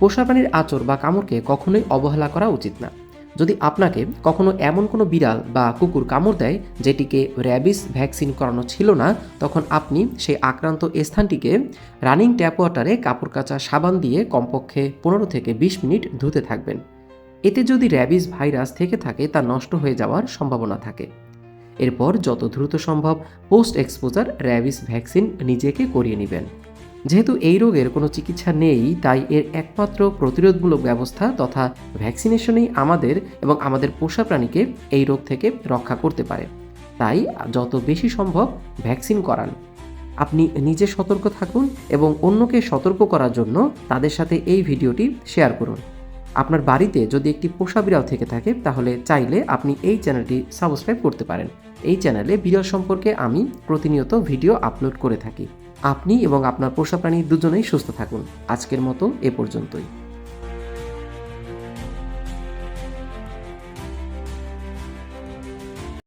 পোষা প্রাণীর আচর বা কামড়কে কখনোই অবহেলা করা উচিত না। যদি আপনাকে কখনো এমন কোনো বিড়াল বা কুকুর কামড় দেয়, যেটিকে র্যাবিস ভ্যাকসিন করানো ছিল না, তখন আপনি সেই আক্রান্ত স্থানটিকে রানিং ট্যাপ ওয়াটারে কাপড় কাচা সাবান দিয়ে কমপক্ষে পনেরো থেকে বিশ মিনিট ধুতে থাকবেন। এতে যদি র্যাবিস ভাইরাস থেকে থাকে, তা নষ্ট হয়ে যাওয়ার সম্ভাবনা থাকে। এরপর যত দ্রুত সম্ভব পোস্ট এক্সপোজার র্যাবিস ভ্যাকসিন নিজেকে করিয়ে নেবেন। যেহেতু এই রোগের কোনো চিকিৎসা নেই, তাই এর একমাত্র প্রতিরোধমূলক ব্যবস্থা তথা ভ্যাকসিনেশনই আমাদের এবং আমাদের পোষা প্রাণীকে এই রোগ থেকে রক্ষা করতে পারে। তাই যত বেশি সম্ভব ভ্যাকসিন করান। আপনি নিজে সতর্ক থাকুন এবং অন্যকে সতর্ক করার জন্য তাদের সাথে এই ভিডিওটি শেয়ার করুন। আপনার বাড়িতে যদি একটি পোষা বিড়াল থেকে থাকে, তাহলে চাইলে আপনি এই চ্যানেলটি সাবস্ক্রাইব করতে পারেন। এই চ্যানেলে বিড়াল সম্পর্কে আমি প্রতিনিয়ত ভিডিও আপলোড করে থাকি। আপনি এবং আপনার পোষা প্রাণী দুজনেই সুস্থ থাকুন। আজকের মতো এ পর্যন্তই।